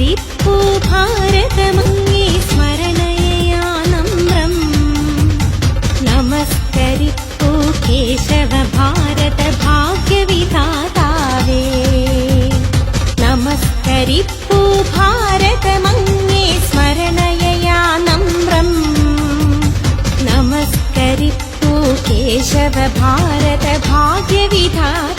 നമസ്കരിപ്പൂ ഭാരതമങ്ങേ സ്മരണയാ നമ്രം നമസ്കരിപ്പൂ Keshava ഭാരത ഭാഗ്യവിധാതാവേ. നമസ്കരിപ്പൂ ഭാരതമങ്ങേ സ്മരണയയാ നമ്രം നമസ്കരിപ്പൂ Keshava ഭാരത ഭാഗ്യവിധാതാവേ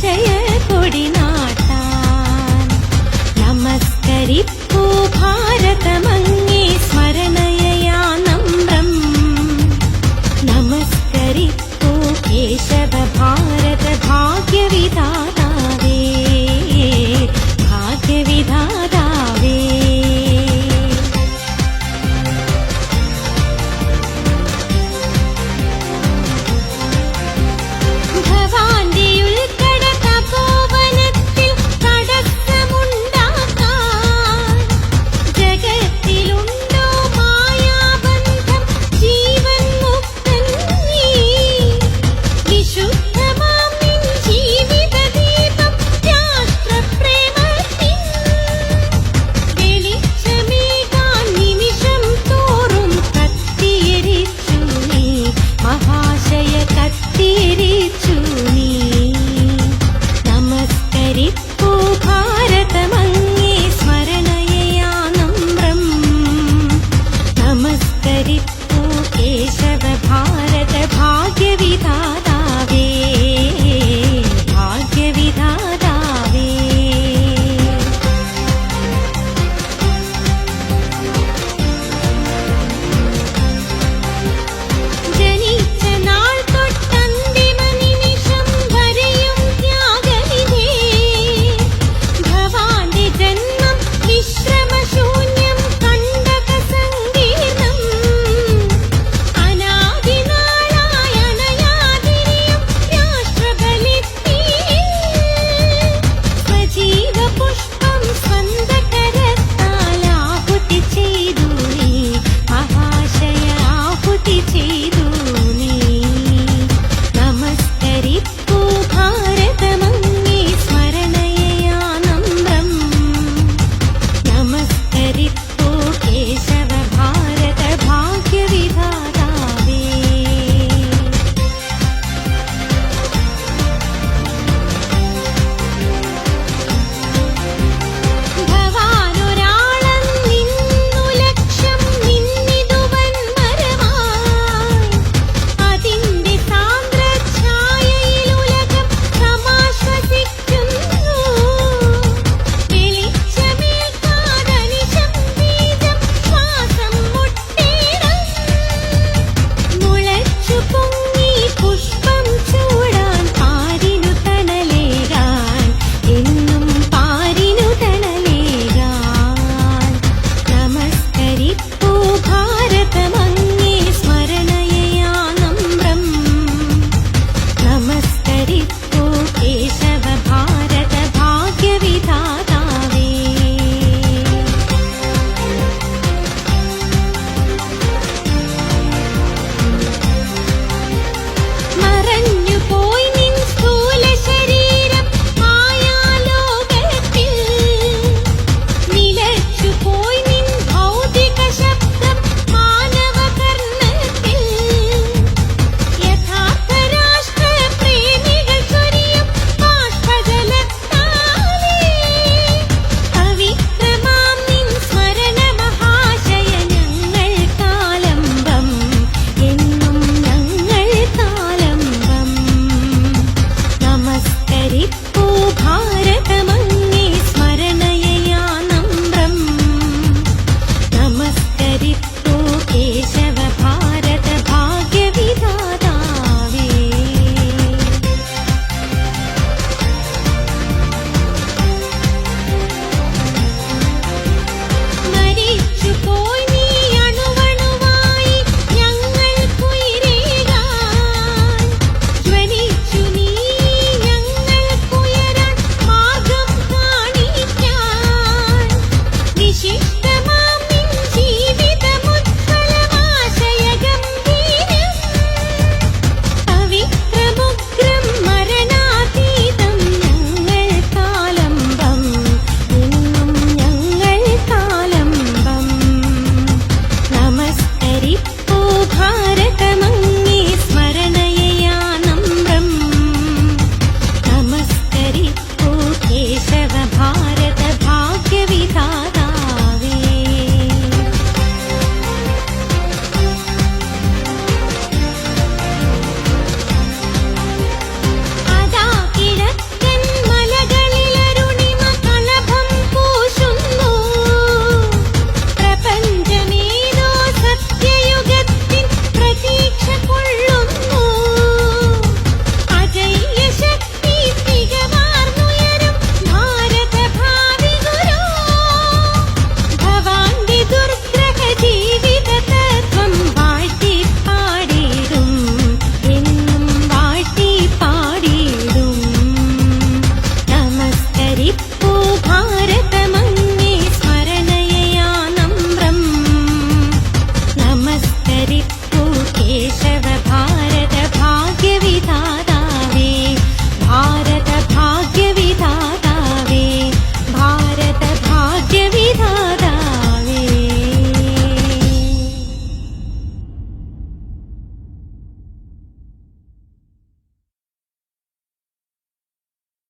വിജയ കൊടിനാട്ടാൻ നമസ്കരിപ്പൂ ഭാരതമങ്ങി സ്മരണയയാ നമ്രം. നമസ്കരിപ്പൂ കേശവഭാ